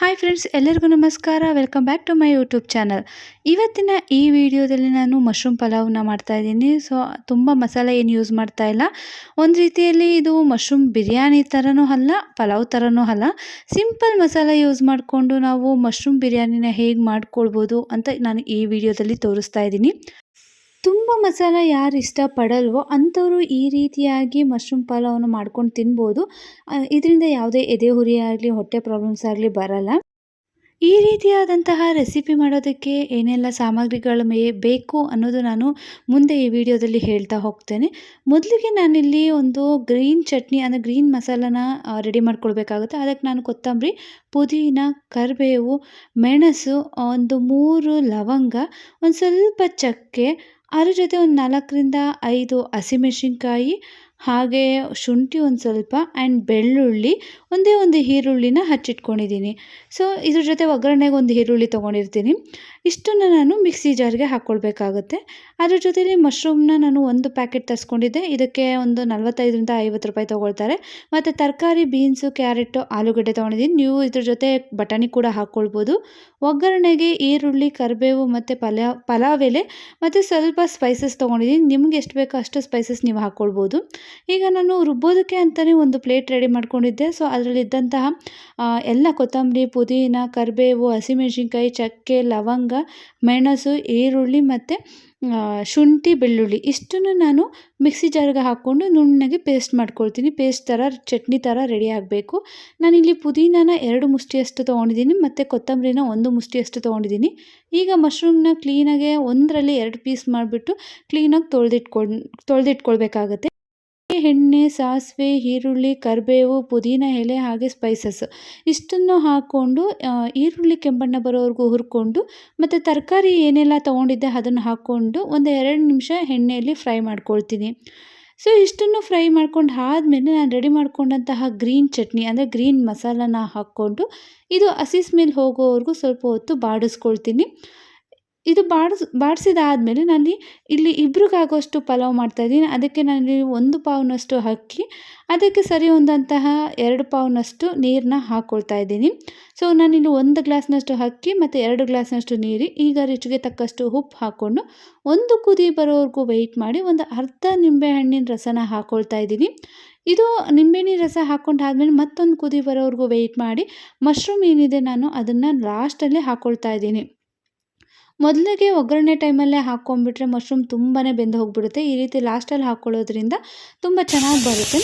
Hi friends ಎಲ್ಲರಿಗೂ ನಮಸ್ಕಾರ. Welcome back to my YouTube channel ಇವತ್ತಿನ ಈ ವಿಡಿಯೋದಲ್ಲಿ ನಾನು ಮಶ್ರೂಮ್ ಪಲಾವ್ನ ಮಾಡ್ತಾ ಇದ್ದೀನಿ. ಸೊ ತುಂಬ ಮಸಾಲೆ ಏನು ಯೂಸ್ ಮಾಡ್ತಾ ಇಲ್ಲ. ಒಂದು ರೀತಿಯಲ್ಲಿ ಇದು ಮಶ್ರೂಮ್ ಬಿರಿಯಾನಿ ಥರನೂ ಅಲ್ಲ, ಪಲಾವ್ ಥರನೂ ಅಲ್ಲ. ಸಿಂಪಲ್ ಮಸಾಲೆ ಯೂಸ್ ಮಾಡಿಕೊಂಡು ನಾವು ಮಶ್ರೂಮ್ ಬಿರಿಯಾನಿನ ಹೇಗೆ ಮಾಡ್ಕೊಳ್ಬೋದು ಅಂತ ನಾನು ಈ ವಿಡಿಯೋದಲ್ಲಿ ತೋರಿಸ್ತಾ ಇದ್ದೀನಿ. ತುಂಬ ಮಸಾಲ ಯಾರು ಇಷ್ಟಪಡಲ್ವೋ ಅಂಥವರು ಈ ರೀತಿಯಾಗಿ ಮಶ್ರೂಮ್ ಪಲಾವನ್ನು ಮಾಡ್ಕೊಂಡು ತಿನ್ಬೋದು. ಇದರಿಂದ ಯಾವುದೇ ಎದೆ ಹುರಿ ಆಗಲಿ, ಹೊಟ್ಟೆ ಪ್ರಾಬ್ಲಮ್ಸ್ ಆಗಲಿ ಬರಲ್ಲ. ಈ ರೀತಿಯಾದಂತಹ ರೆಸಿಪಿ ಮಾಡೋದಕ್ಕೆ ಏನೆಲ್ಲ ಸಾಮಗ್ರಿಗಳ ಮೇ ಬೇಕು ಅನ್ನೋದು ನಾನು ಮುಂದೆ ಈ ವಿಡಿಯೋದಲ್ಲಿ ಹೇಳ್ತಾ ಹೋಗ್ತೇನೆ. ಮೊದಲಿಗೆ ನಾನಿಲ್ಲಿ ಒಂದು ಗ್ರೀನ್ ಚಟ್ನಿ, ಅಂದರೆ ಗ್ರೀನ್ ಮಸಾಲನ ರೆಡಿ ಮಾಡ್ಕೊಳ್ಬೇಕಾಗುತ್ತೆ. ಅದಕ್ಕೆ ನಾನು ಕೊತ್ತಂಬರಿ, ಪುದೀನ, ಕರಿಬೇವು, ಮೆಣಸು ಒಂದು ಮೂರು ಲವಂಗ, ಒಂದು ಸ್ವಲ್ಪ ಚಕ್ಕೆ ಅದ್ರ ಜೊತೆ ಒಂದು ನಾಲ್ಕರಿಂದ ಐದು ಹಸಿಮೆಣ್ಸಿನ್ಕಾಯಿ, ಹಾಗೆ ಶುಂಠಿ ಒಂದು ಸ್ವಲ್ಪ ಆ್ಯಂಡ್ ಬೆಳ್ಳುಳ್ಳಿ, ಒಂದೇ ಒಂದು ಈರುಳ್ಳಿನ ಹಚ್ಚಿಟ್ಕೊಂಡಿದ್ದೀನಿ. ಸೊ ಇದ್ರ ಜೊತೆ ಒಗ್ಗರಣೆಗೆ ಒಂದು ಈರುಳ್ಳಿ ತೊಗೊಂಡಿರ್ತೀನಿ. ಇಷ್ಟನ್ನು ನಾನು ಮಿಕ್ಸಿ ಜಾರ್ಗೆ ಹಾಕ್ಕೊಳ್ಬೇಕಾಗುತ್ತೆ. ಅದ್ರ ಜೊತೆಲಿ ಮಶ್ರೂಮ್ನ ನಾನು ಒಂದು ಪ್ಯಾಕೆಟ್ ತರಿಸ್ಕೊಂಡಿದ್ದೆ. ಇದಕ್ಕೆ ಒಂದು ನಲ್ವತ್ತೈದರಿಂದ ಐವತ್ತು ರೂಪಾಯಿ ತೊಗೊಳ್ತಾರೆ. ಮತ್ತು ತರಕಾರಿ, ಬೀನ್ಸು, ಕ್ಯಾರೆಟು, ಆಲೂಗಡ್ಡೆ ತೊಗೊಂಡಿದ್ದೀನಿ. ನೀವು ಇದ್ರ ಜೊತೆ ಬಟಾಣಿ ಕೂಡ ಹಾಕ್ಕೊಳ್ಬೋದು. ಒಗ್ಗರಣೆಗೆ ಈರುಳ್ಳಿ, ಕರಿಬೇವು ಮತ್ತು ಪಲಾವ್ ಪಲಾವ್ ಎಲೆ ಮತ್ತು ಸ್ವಲ್ಪ ಸ್ಪೈಸಸ್ ತೊಗೊಂಡಿದ್ದೀನಿ. ನಿಮ್ಗೆ ಎಷ್ಟು ಬೇಕೋ ಅಷ್ಟು ಸ್ಪೈಸಸ್ ನೀವು ಹಾಕ್ಕೊಳ್ಬೋದು. ಈಗ ನಾನು ರುಬ್ಬೋದಕ್ಕೆ ಅಂತಲೇ ಒಂದು ಪ್ಲೇಟ್ ರೆಡಿ ಮಾಡ್ಕೊಂಡಿದ್ದೆ. ಸೊ ಅದರಲ್ಲಿದ್ದಂತಹ ಎಲ್ಲ ಕೊತ್ತಂಬರಿ, ಪುದೀನ, ಕರಿಬೇವು, ಹಸಿಮೆಣಸಿನ್ಕಾಯಿ, ಚಕ್ಕೆ, ಲವಂಗ ಮೆಣಸು, ಈರುಳ್ಳಿ ಮತ್ತು ಶುಂಠಿ, ಬೆಳ್ಳುಳ್ಳಿ. ಇಷ್ಟನ್ನು ನಾನು ಮಿಕ್ಸಿ ಜಾರ್ಗೆ ಹಾಕ್ಕೊಂಡು ನುಣ್ಣಗೆ ಪೇಸ್ಟ್ ಮಾಡ್ಕೊಳ್ತೀನಿ. ಪೇಸ್ಟ್ ಥರ, ಚಟ್ನಿ ಥರ ರೆಡಿ ಆಗಬೇಕು. ನಾನಿಲ್ಲಿ ಪುದೀನಾನ ಎರಡು ಮುಷ್ಟಿಯಷ್ಟು ತೊಗೊಂಡಿದ್ದೀನಿ ಮತ್ತು ಕೊತ್ತಂಬರಿನ ಒಂದು ಮುಷ್ಟಿಯಷ್ಟು ತೊಗೊಂಡಿದ್ದೀನಿ. ಈಗ ಮಶ್ರೂಮ್ನ ಕ್ಲೀನಾಗೆ ಒಂದರಲ್ಲಿ ಎರಡು ಪೀಸ್ ಮಾಡಿಬಿಟ್ಟು ಕ್ಲೀನಾಗಿ ತೊಳೆದಿಟ್ಕೊಂಡು ತೊಳೆದಿಟ್ಕೊಳ್ಬೇಕಾಗತ್ತೆ. ಎಣ್ಣೆ, ಸಾಸಿವೆ, ಈರುಳ್ಳಿ, ಕರಿಬೇವು, ಪುದೀನ, ಎಲೆ ಹಾಗೆ ಸ್ಪೈಸಸ್ ಇಷ್ಟನ್ನು ಹಾಕ್ಕೊಂಡು ಈರುಳ್ಳಿ ಕೆಂಬಣ್ಣ ಬರೋವರೆಗೂ ಹುರ್ಕೊಂಡು, ಮತ್ತು ತರಕಾರಿ ಏನೆಲ್ಲ ತೊಗೊಂಡಿದ್ದೆ ಅದನ್ನು ಹಾಕ್ಕೊಂಡು ಒಂದು ಎರಡು ನಿಮಿಷ ಎಣ್ಣೆಯಲ್ಲಿ ಫ್ರೈ ಮಾಡ್ಕೊಳ್ತೀನಿ. ಸೊ ಇಷ್ಟನ್ನು ಫ್ರೈ ಮಾಡ್ಕೊಂಡು ಆದಮೇಲೆ ನಾನು ರೆಡಿ ಮಾಡ್ಕೊಂಡಂತಹ ಗ್ರೀನ್ ಚಟ್ನಿ, ಅಂದರೆ ಗ್ರೀನ್ ಮಸಾಲನ ಹಾಕ್ಕೊಂಡು, ಇದು ಹಸಿ ಸ್ಮೆಲ್ ಹೋಗೋವರೆಗೂ ಸ್ವಲ್ಪ ಹೊತ್ತು ಬಾಡಿಸ್ಕೊಳ್ತೀನಿ. ಇದು ಬಾಡಿಸ್, ಬಾಡಿಸಿದಾದ್ಮೇಲೆ ನಾನು ಇಲ್ಲಿ ಇಬ್ರಿಗಾಗೋಷ್ಟು ಪಲಾವ್ ಮಾಡ್ತಾ ಇದ್ದೀನಿ ಅದಕ್ಕೆ ನಾನು ಒಂದು ಪಾವ್ನಷ್ಟು ಅಕ್ಕಿ, ಅದಕ್ಕೆ ಸರಿ ಹೊಂದಂತಹ ಎರಡು ಪಾವ್ನಷ್ಟು ನೀರನ್ನ ಹಾಕ್ಕೊಳ್ತಾ ಇದ್ದೀನಿ ಸೊ, ನಾನಿಲ್ಲಿ ಒಂದು ಗ್ಲಾಸ್ನಷ್ಟು ಅಕ್ಕಿ ಮತ್ತು ಎರಡು ಗ್ಲಾಸ್ನಷ್ಟು ನೀರು, ಈಗ ರುಚಿಗೆ ತಕ್ಕಷ್ಟು ಉಪ್ಪು ಹಾಕ್ಕೊಂಡು ಒಂದು ಕುದಿ ಬರೋವರೆಗೂ ವೆಯ್ಟ್ ಮಾಡಿ ಒಂದು ಅರ್ಧ ನಿಂಬೆಹಣ್ಣಿನ ರಸನ ಹಾಕ್ಕೊಳ್ತಾ ಇದ್ದೀನಿ ಇದು ನಿಂಬೆಹಣ್ಣಿನ ರಸ ಹಾಕ್ಕೊಂಡಾದ್ಮೇಲೆ ಮತ್ತೊಂದು ಕುದಿ ಬರೋವರೆಗೂ ವೆಯ್ಟ್ ಮಾಡಿ ಮಶ್ರೂಮ್ ಏನಿದೆ ನಾನು ಅದನ್ನು ಲಾಸ್ಟಲ್ಲಿ ಹಾಕ್ಕೊಳ್ತಾ ಇದ್ದೀನಿ ಮೊದಲಿಗೆ ಒಗ್ಗರಣೆ ಟೈಮಲ್ಲೇ ಹಾಕ್ಕೊಂಡ್ಬಿಟ್ರೆ ಮಶ್ರೂಮ್ ತುಂಬಾ ಬೆಂದು ಹೋಗಿಬಿಡುತ್ತೆ. ಈ ರೀತಿ ಲಾಸ್ಟಲ್ಲಿ ಹಾಕ್ಕೊಳ್ಳೋದ್ರಿಂದ ತುಂಬ ಚೆನ್ನಾಗಿ ಬರುತ್ತೆ.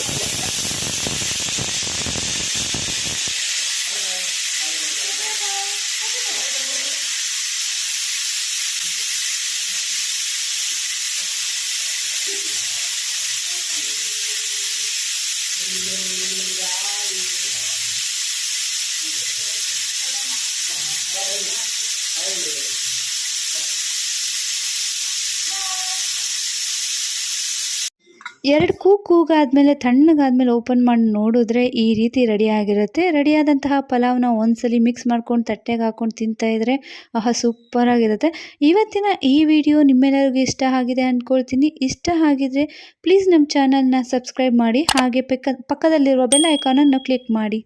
ಎರಡು ಕೂ ಕೂಗಾದಮೇಲೆ, ತಣ್ಣಗಾದಮೇಲೆ ಓಪನ್ ಮಾಡಿ ನೋಡಿದ್ರೆ ಈ ರೀತಿ ರೆಡಿಯಾಗಿರುತ್ತೆ. ರೆಡಿಯಾದಂತಹ ಪಲಾವ್ನ ಒಂದ್ಸಲಿ ಮಿಕ್ಸ್ ಮಾಡ್ಕೊಂಡು, ತಟ್ಟೆಗೆ ಹಾಕ್ಕೊಂಡು ತಿಂತಾಯಿದ್ರೆ ಆಹಾ, ಸೂಪರಾಗಿರುತ್ತೆ. ಇವತ್ತಿನ ಈ ವಿಡಿಯೋ ನಿಮ್ಮೆಲ್ಲರಿಗೂ ಇಷ್ಟ ಆಗಿದೆ ಅಂದ್ಕೊಳ್ತೀನಿ ಇಷ್ಟ ಆಗಿದ್ರೆ ಪ್ಲೀಸ್ ನಮ್ಮ ಚಾನಲ್ನ ಸಬ್ಸ್ಕ್ರೈಬ್ ಮಾಡಿ, ಹಾಗೆ ಪಕ್ಕ, ಪಕ್ಕದಲ್ಲಿರುವ ಬೆಲ್ ಐಕಾನನ್ನು ಕ್ಲಿಕ್ ಮಾಡಿ.